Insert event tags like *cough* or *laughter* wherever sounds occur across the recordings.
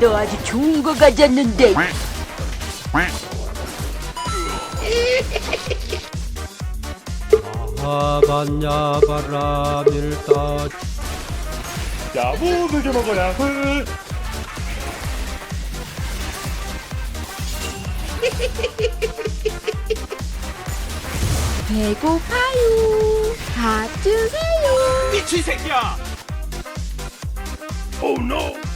너 아주 좋은 거 가졌는데 하반야 바라밀다 먹여 먹어야 헐. 배고파요. 밥 주세요. 미친 새끼야. 오 노.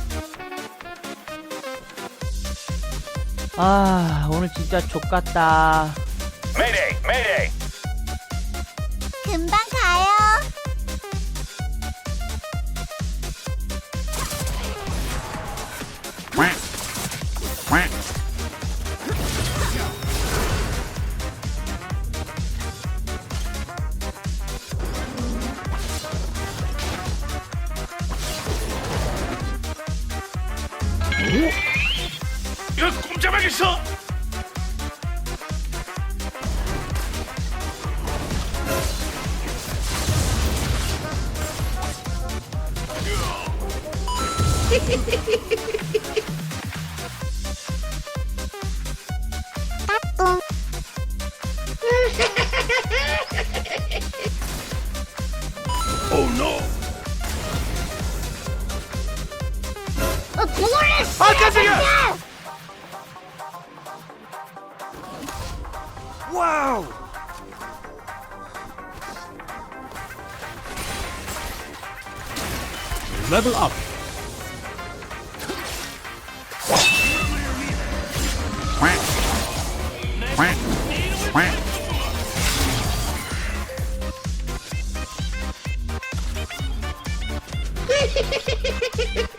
아 오늘 진짜 족같다 메이데이 메이데이. 금방 가요. 이거 꼼짝하겠어. 뿡. 오 노. 어. 아 깜짝이야. 와우. 레 *laughs*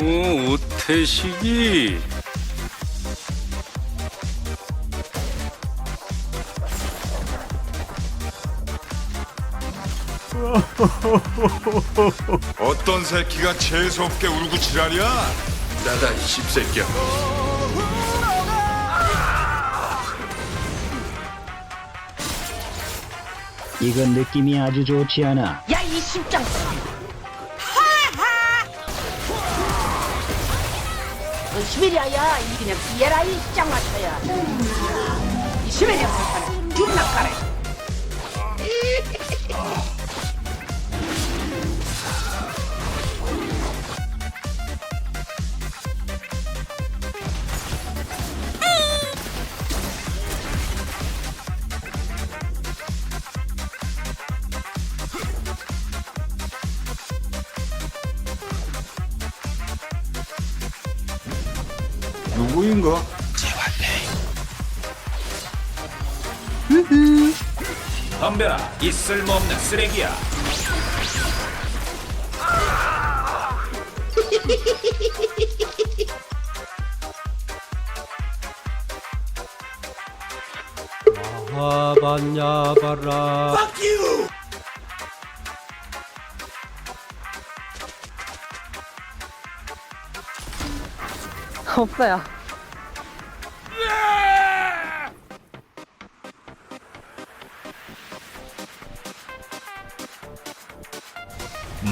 오, 태식이. *laughs* 어떤 새끼가 재수없게 울고 지랄이야? 나다, 이 십새끼야. 이건 느낌이 아주 좋지 않아. 야 이 심장 시베리아야. 이 그냥 피해라 이 짱마차야. 이 시베리아 사람 죽나 가래 누구인가? 덤벼라 이 쓸모없는 쓰레기야. 하반야 바라 없어요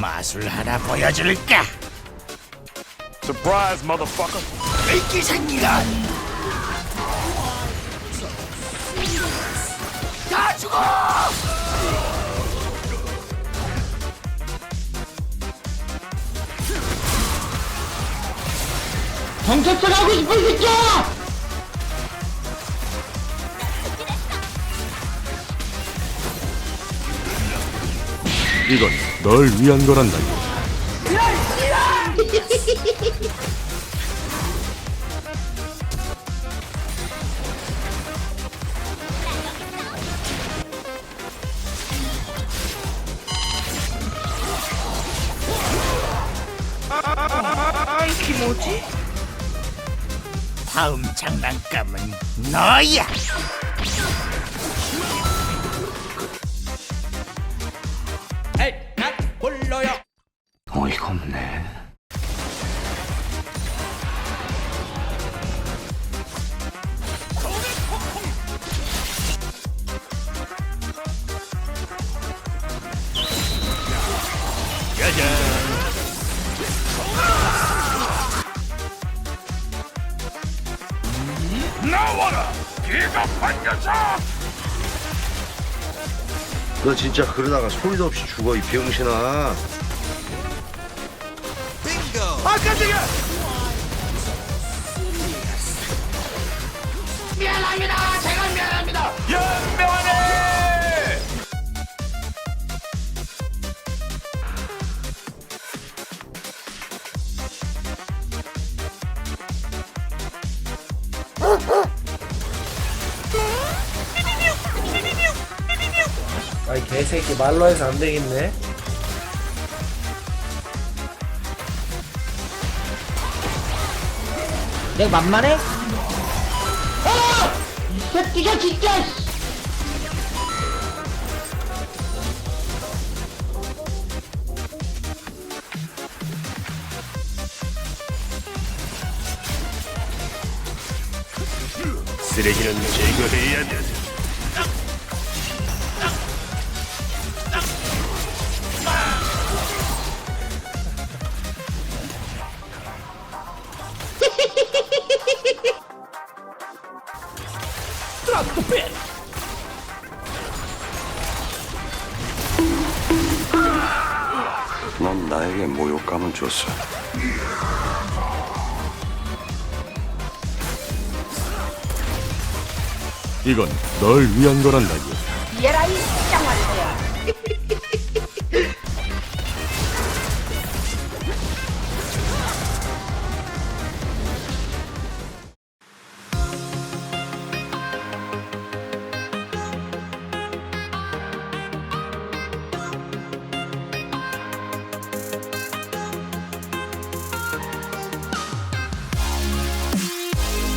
마술 하나 보여줄까? Surprise, motherfucker. 이끼 새끼가. 다 죽어! 경찰서 가고 싶은 새끼야 이건 널 위한 거란다. 다음 장난감은 너야. 나와라, 비겁한 녀석! 너 진짜 그러다가 소리도 없이 죽어 이 병신아 아, 깜짝이야! 아이 개새끼 말로 해서 안 되겠네. 내가 만만해? 이 새끼가 진짜. 쓰레기는 제거해야 돼. 넌 나에게 모욕감을 줬어. 이건 널 위한 거란다. 이해라 이 짱마쳐야.